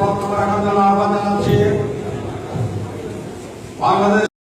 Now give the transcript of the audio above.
বক্তব্য রাখার জন্য আহ্বান জানাচ্ছি। বাংলাদেশ